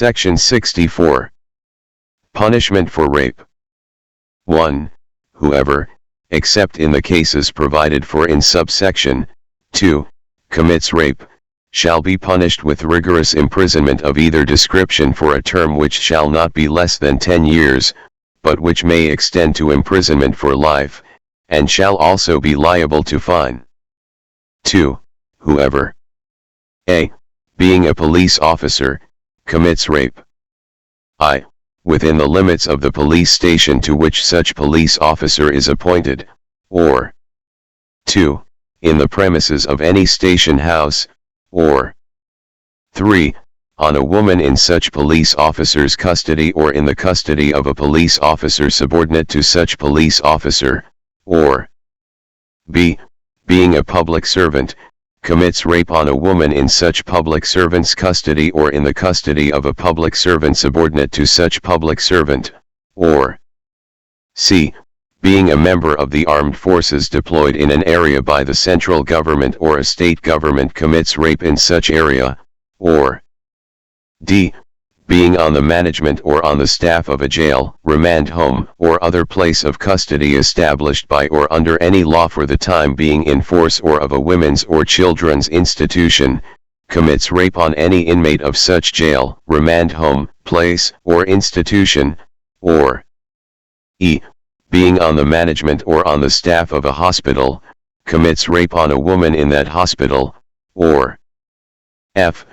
Section 64. Punishment for rape. 1. Whoever, except in the cases provided for in subsection 2, commits rape, shall be punished with rigorous imprisonment of either description for a term which shall not be less than 10 years, but which may extend to imprisonment for life, and shall also be liable to fine. 2. Whoever a. Being a police officer, commits rape. I. Within the limits of the police station to which such police officer is appointed, or 2. In the premises of any station house, or 3. On a woman in such police officer's custody or in the custody of a police officer subordinate to such police officer, or b. Being a public servant, commits rape on a woman in such public servant's custody or in the custody of a public servant subordinate to such public servant, or c. Being a member of the armed forces deployed in an area by the central government or a state government commits rape in such area, or d being on the management or on the staff of a jail, remand home, or other place of custody established by or under any law for the time being in force or of a women's or children's institution, commits rape on any inmate of such jail, remand home, place, or institution, or e. being on the management or on the staff of a hospital, commits rape on a woman in that hospital, or f.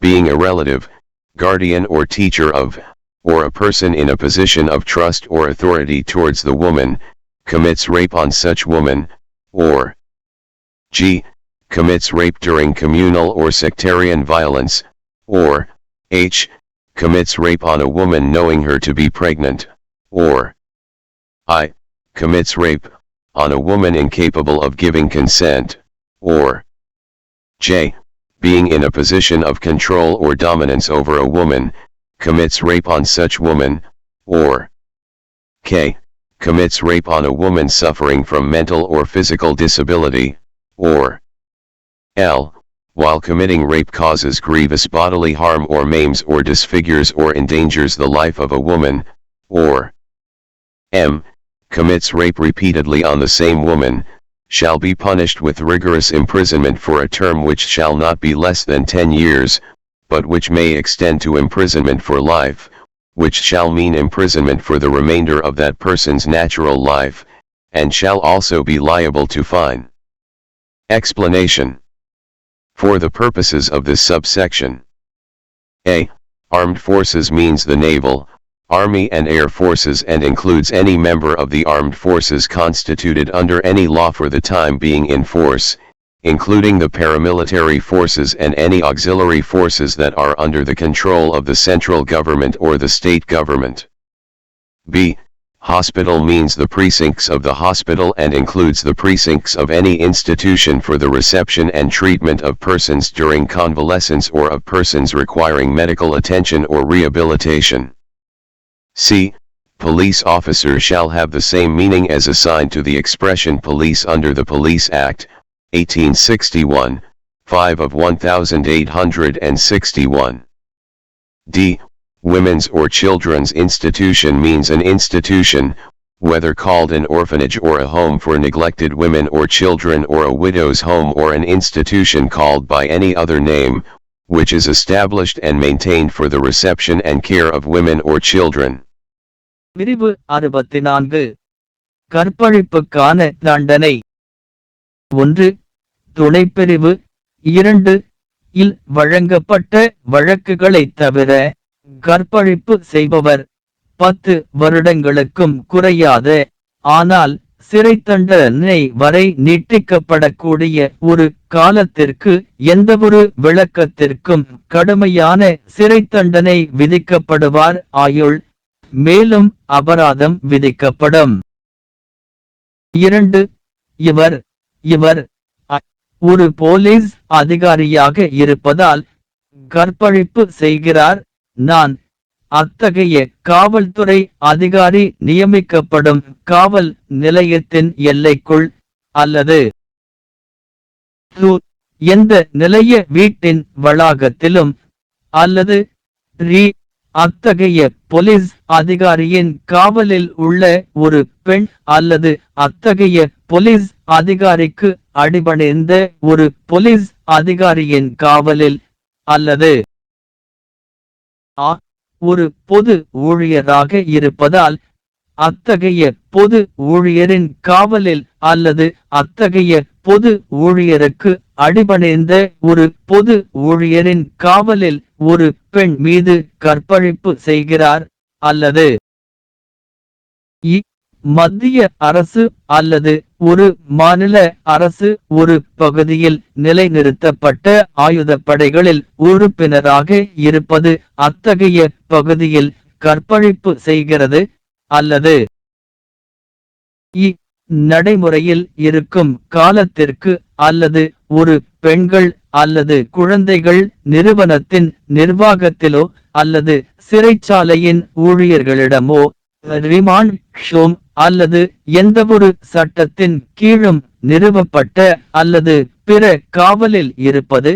being a relative, guardian or teacher of, or a person in a position of trust or authority towards the woman, commits rape on such woman, or g. commits rape during communal or sectarian violence, or h. commits rape on a woman knowing her to be pregnant, or i. commits rape, on a woman incapable of giving consent, or j being in a position of control or dominance over a woman, commits rape on such woman, or k. commits rape on a woman suffering from mental or physical disability, or l. while committing rape causes grievous bodily harm or maims or disfigures or endangers the life of a woman, or m. commits rape repeatedly on the same woman, shall be punished with rigorous imprisonment for a term which shall not be less than 10 years, but which may extend to imprisonment for life, which shall mean imprisonment for the remainder of that person's natural life, and shall also be liable to fine. Explanation For the purposes of this subsection A. Armed forces means the naval, Army and Air Forces and includes any member of the armed forces constituted under any law for the time being in force, including the paramilitary forces and any auxiliary forces that are under the control of the central government or the state government. B. Hospital means the precincts of the hospital and includes the precincts of any institution for the reception and treatment of persons during convalescence or of persons requiring medical attention or rehabilitation. C. Police officer shall have the same meaning as assigned to the expression police under the Police Act, 1861, 5 of 1861. D. Women's or children's institution means an institution, whether called an orphanage or a home for neglected women or children or a widow's home or an institution called by any other name, which is established and maintained for the reception and care of women or children. விரிவு அறுபத்தி நான்கு கற்பழிப்புக்கான தண்டனை. ஒன்று துணைப்பிரிவு. இரண்டு இல் வழங்கப்பட்ட வழக்குகளை தவிர கற்பழிப்பு செய்பவர் பத்து வருடங்களுக்கும் குறையாத ஆனால் சிறை தண்டனை வரை நீட்டிக்கப்படக்கூடிய ஒரு காலத்திற்கு எந்தவொரு விளக்கத்திற்கும் கடுமையான சிறை தண்டனை விதிக்கப்படுவார் ஆயுள் மேலும் அபராதம் விதிக்கப்படும். இரண்டு இவர் இவர் ஒரு போலீஸ் அதிகாரியாக இருப்பதால் கற்பழிப்பு செய்கிறார். நான் அத்தகைய காவல்துறை அதிகாரி நியமிக்கப்படும் காவல் நிலையத்தின் எல்லைக்குள் அல்லது எந்த நிலைய வீட்டின் வளாகத்திலும் அல்லது ரீ அத்தகைய போலீஸ் அதிகாரியின் காவலில் உள்ள ஒரு பெண் அல்லது அத்தகைய போலீஸ் அதிகாரிக்கு அடிபணிந்த ஒரு போலீஸ் அதிகாரியின் காவலில் அல்லது ஆ ஒரு பொது ஊழியராக இருப்பதால் அத்தகைய பொது ஊழியரின் காவலில் அல்லது அத்தகைய பொது ஊழியருக்கு அடிபணிந்த ஒரு பொது ஊழியரின் காவலில் ஒரு பெண் மீது கற்பழிப்பு செய்கிறார் அல்லது மத்திய அரசு அல்லது ஒரு மாநில அரசு ஒரு பகுதியில் நிலைநிறுத்தப்பட்ட ஆயுதப்படைகளில் உறுப்பினராக இருப்பது அத்தகைய பகுதியில் கற்பழிப்பு செய்கிறது அல்லது இ நடைமுறையில் இருக்கும் காலத்திற்கு அல்லது ஒரு பெண்கள் அல்லது குழந்தைகள் நிறுவனத்தின் நிர்வாகத்திலோ அல்லது சிறைச்சாலையின் ஊழியர்களிடமோ ரிமாண்ட் ஷோம் அல்லது எந்தவொரு சட்டத்தின் கீழும் நிறுவப்பட்ட அல்லது பிற காவலில் இருப்பது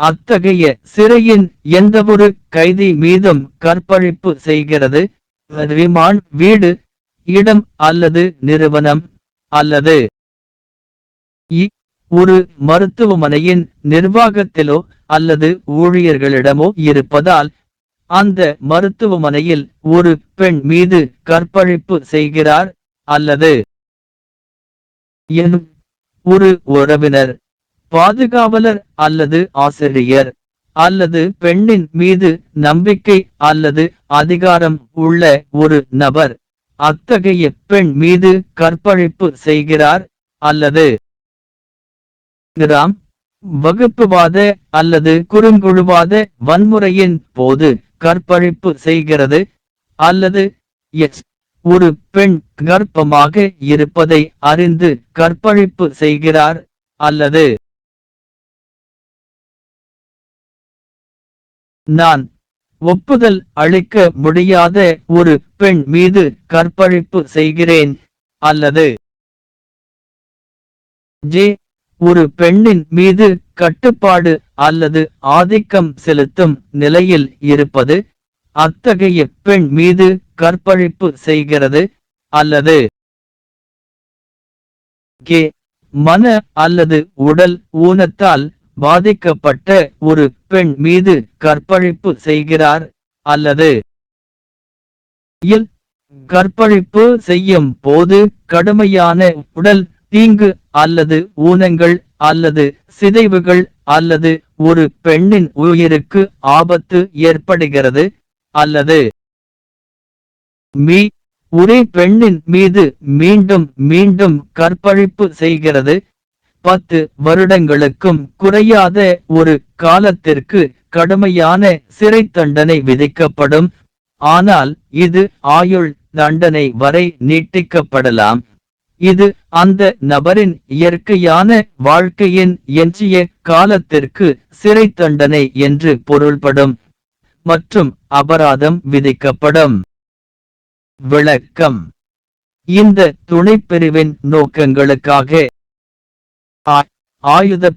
அத்தகைய சிறையின் எந்தவொரு கைதி மீதும் கற்பழிப்பு செய்கிறது. ரிமாண்ட் வீடு இடம் அல்லது நிறுவனம் அல்லது ஒரு மருத்துவமனையின் நிர்வாகத்திலோ அல்லது ஊழியர்களிடமோ இருப்பதால் அந்த மருத்துவமனையில் ஒரு பெண் மீது கற்பழிப்பு செய்கிறார் அல்லது எனும் ஒரு உறவினர் பாதுகாவலர் அல்லது ஆசிரியர் அல்லது பெண்ணின் மீது நம்பிக்கை அல்லது அதிகாரம் உள்ள ஒரு நபர் அத்தகைய பெண் மீது கற்பழிப்பு செய்கிறார் அல்லது கிராம் வகுப்புவாத அல்லது குறுங்குழுவாத வன்முறையின் போது கற்பழிப்பு செய்கிறது. அல்லது எஸ் ஒரு பெண் கர்ப்பமாக இருப்பதை அறிந்து கற்பழிப்பு செய்கிறார் அல்லது நான் ஒப்புதல் அளிக்க முடியாத ஒரு பெண் மீது கற்பழிப்பு செய்கிறேன் அல்லது ஜே ஒரு பெண்ணின் மீது கட்டுப்பாடு அல்லது ஆதிக்கம் செலுத்தும் நிலையில் இருப்பது அத்தகைய பெண் மீது கற்பழிப்பு செய்கிறது அல்லது கே மன அல்லது உடல் ஊனத்தால் பாதிக்கப்பட்ட ஒரு பெண் மீது கற்பழிப்பு செய்கிறார் அல்லது கற்பழிப்பு செய்யும் போது கடுமையான உடல் தீங்கு அல்லது ஊனங்கள் அல்லது சிதைவுகள் அல்லது ஒரு பெண்ணின் உயிருக்கு ஆபத்து ஏற்படுகிறது அல்லது மீ ஒரே பெண்ணின் மீது மீண்டும் மீண்டும் கற்பழிப்பு செய்கிறது. பத்து வருடங்களுக்கும் குறையாத ஒரு காலத்திற்கு கடுமையான சிறை தண்டனை விதிக்கப்படும். ஆனால் இது ஆயுள் தண்டனை வரை நீட்டிக்கப்படலாம். இது அந்த நபரின் இயற்கையான வாழ்க்கையின் எஞ்சிய காலத்திற்கு சிறை தண்டனை என்று பொருள்படும் மற்றும் அபராதம் விதிக்கப்படும். விளக்கம். இந்த துணைப்பிரிவின் நோக்கங்களுக்காக ஆ-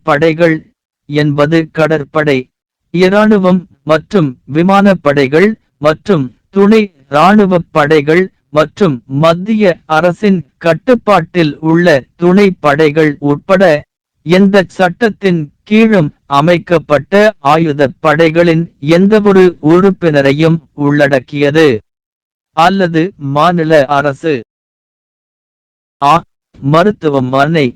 படைகள் என்பது கடற்படை இராணுவம் மற்றும் விமானப்படைகள் மற்றும் துணை இராணுவ படைகள் மற்றும் மத்திய அரசின் கட்டுப்பாட்டில் உள்ள துணை படைகள் உட்பட எந்த சட்டத்தின் கீழும் அமைக்கப்பட்ட ஆயுத படைகளின் எந்தவொரு உறுப்பினரையும் உள்ளடக்கியது அல்லது மாநில அரசு. ஆ. மருத்துவமனை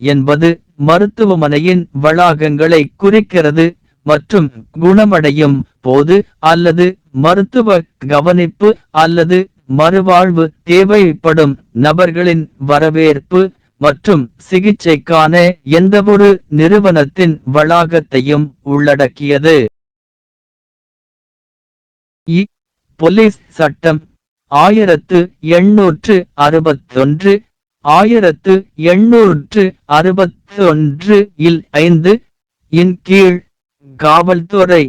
என்பது மருத்துவமனையின் வளாகங்களை குறிக்கிறது மற்றும் குணமடையும் போது அல்லது மருத்துவ கவனிப்பு அல்லது மறுவாழ்வு தேவைப்படும் நபர்களின் வரவேற்பு மற்றும் சிகிச்சைக்கான எந்தவொரு நிறுவனத்தின் வளாகத்தையும் உள்ளடக்கியது. இ. போலீஸ் சட்டம் ஆயிரத்து எண்ணூற்று அறுபத்தொன்று ஆயிரத்து எண்ணூற்று அறுபத்தொன்று இல் ஐந்து இன் கீழ் காவல்துறை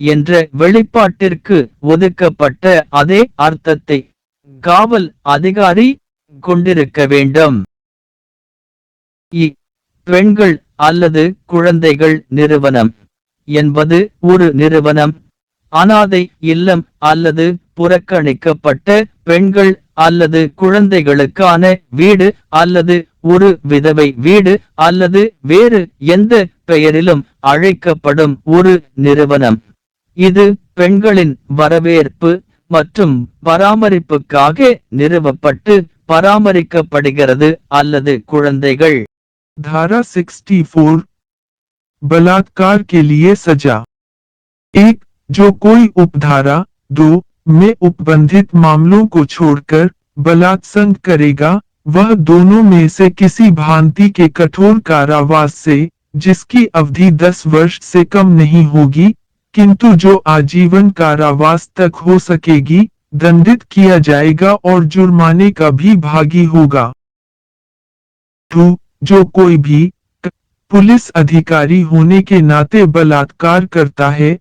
என்ற வெளிப்பாட்டிற்கு ஒதுக்கப்பட்ட அதே அர்த்தத்தை காவல் அதிகாரி கொண்டிருக்க வேண்டும். இ பெண்கள் அல்லது குழந்தைகள் நிறுவனம் என்பது ஒரு நிறுவனம். அனாதை இல்லம் அல்லது புறக்கணிக்கப்பட்ட பெண்கள் அல்லது குழந்தைகளுக்கான வீடு அல்லது ஒரு விதவை வீடு அல்லது வேறு எந்த பெயரிலும் அழைக்கப்படும் ஒரு நிறுவனம். இது பெண்களின் வரவேற்பு மற்றும் பராமரிப்புக்காக நிறுவப்பட்டு பராமரிக்கப்படுகிறது அல்லது குழந்தைகள் धारा 64 बलात्कार के लिए सजा एक जो कोई उपधारा दो में उपबंधित मामलों को छोड़कर बलात्संग करेगा वह दोनों में से किसी भांति के कठोर कारावास से जिसकी अवधि 10 वर्ष से कम नहीं होगी किंतु जो आजीवन कारावास तक हो सकेगी, दंडित किया जाएगा और जुर्माने का भी भागी होगा। टू जो कोई भी पुलिस अधिकारी होने के नाते बलात्कार करता है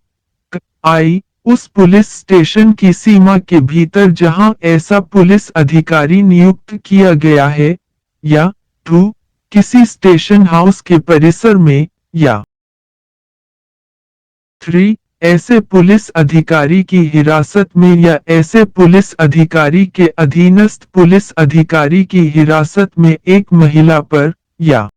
आई, उस पुलिस स्टेशन की सीमा के भीतर जहाँ ऐसा पुलिस अधिकारी नियुक्त किया गया है, या टू किसी स्टेशन हाउस के परिसर में, या थ्री ऐसे पुलिस अधिकारी की हिरासत में या ऐसे पुलिस अधिकारी के अधीनस्थ पुलिस अधिकारी की हिरासत में एक महिला पर या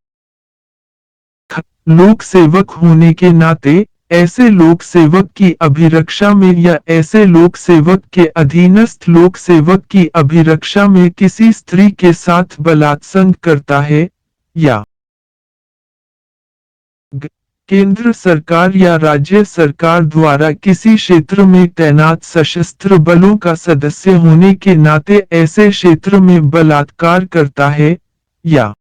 लोक सेवक होने के नाते, ऐसे लोक सेवक की अभिरक्षा में या ऐसे लोक सेवक के अधीनस्थ लोक सेवक की अभिरक्षा में किसी स्त्री के साथ बलात्संग करता है, या केंद्र सरकार या राज्य सरकार द्वारा किसी क्षेत्र में तैनात सशस्त्र बलों का सदस्य होने के नाते ऐसे क्षेत्र में बलात्कार करता है, या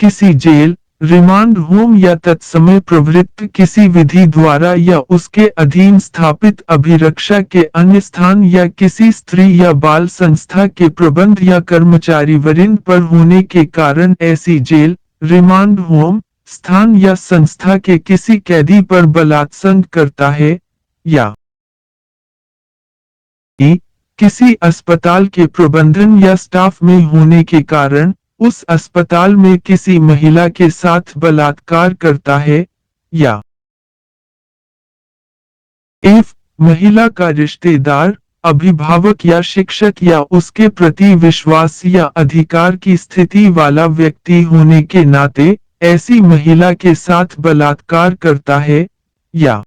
किसी जेल, रिमांड होम या तत्समय प्रवृत्त किसी विधि द्वारा या उसके अधीन स्थापित अभिरक्षा के अन्य स्थान या किसी स्त्री या बाल संस्था के प्रबंध या कर्मचारी वरिंद पर होने के कारण ऐसी जेल, रिमांड होम स्थान या संस्था के किसी कैदी पर बलात्संग करता है या ई, किसी अस्पताल के प्रबंधन या स्टाफ में होने के कारण उस अस्पताल में किसी महिला के साथ बलात्कार करता है या एफ़ महिला का रिश्तेदार अभिभावक या शिक्षक या उसके प्रति विश्वास या अधिकार की स्थिति वाला व्यक्ति होने के नाते ऐसी महिला के साथ बलात्कार करता है, या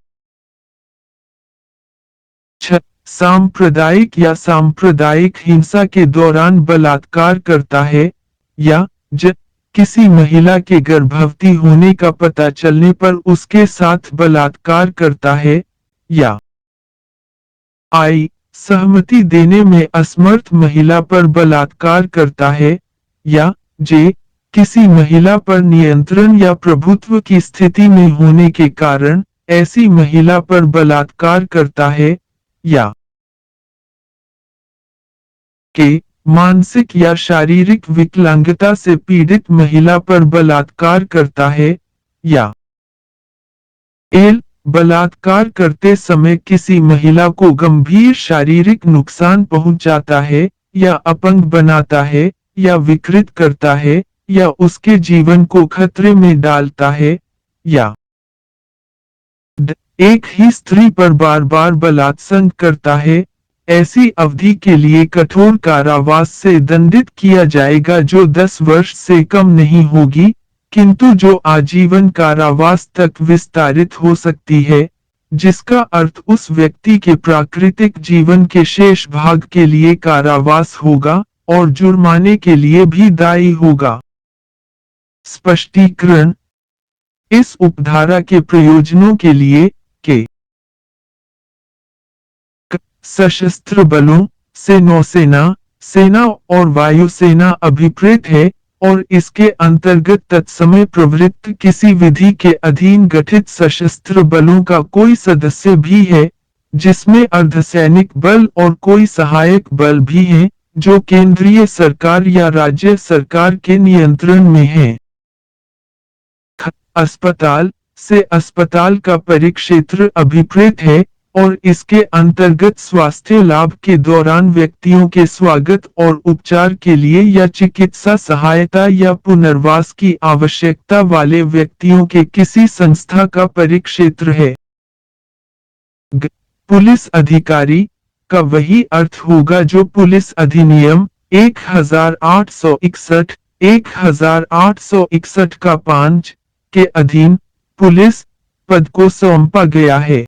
सांप्रदायिक या सांप्रदायिक हिंसा के दौरान बलात्कार करता है, या ज, किसी महिला के गर्भवती होने का पता चलने पर उसके साथ बलात्कार करता है, या आई, सहमति देने में असमर्थ महिला पर बलात्कार करता है, या जे किसी महिला पर नियंत्रण या प्रभुत्व की स्थिति में होने के कारण, ऐसी महिला पर बलात्कार करता है, या के मानसिक या शारीरिक विकलांगता से पीड़ित महिला पर बलात्कार करता है, या एल, बलात्कार करते समय किसी महिला को गंभीर शारीरिक नुकसान पहुंचाता है, या अपंग बनाता है, या विकृत करता है या उसके जीवन को खतरे में डालता है, या एक ही स्त्री पर बार बार बलात्संग करता है, ऐसी अवधि के लिए कठोर कारावास से दंडित किया जाएगा जो 10 वर्ष से कम नहीं होगी, किंतु जो आजीवन कारावास तक विस्तारित हो सकती है, जिसका अर्थ उस व्यक्ति के प्राकृतिक जीवन के शेष भाग के लिए कारावास होगा, और जुर्माने के लिए भी दायी होगा। स्पष्टीकरण इस उपधारा के प्रयोजनों के लिए के सशस्त्र बलों से नौसेना सेना और वायुसेना अभिप्रेत है और इसके अंतर्गत तत्समय प्रवृत्त किसी विधि के अधीन गठित सशस्त्र बलों का कोई सदस्य भी है जिसमें अर्धसैनिक बल और कोई सहायक बल भी हैं, जो केंद्रीय सरकार या राज्य सरकार के नियंत्रण में हैं। अस्पताल से अस्पताल का परिक्षेत्र अभिप्रेत है और इसके अंतर्गत स्वास्थ्य लाभ के दौरान व्यक्तियों के स्वागत और उपचार के लिए या चिकित्सा सहायता या पुनर्वास की आवश्यकता वाले व्यक्तियों के किसी संस्था का परिक्षेत्र है। पुलिस अधिकारी का वही अर्थ होगा जो पुलिस अधिनियम एक हज़ार आठ सौ इकसठ, एक हज़ार आठ सौ इकसठ का पाँच के अधीन पुलिस पद को सौंपा गया है।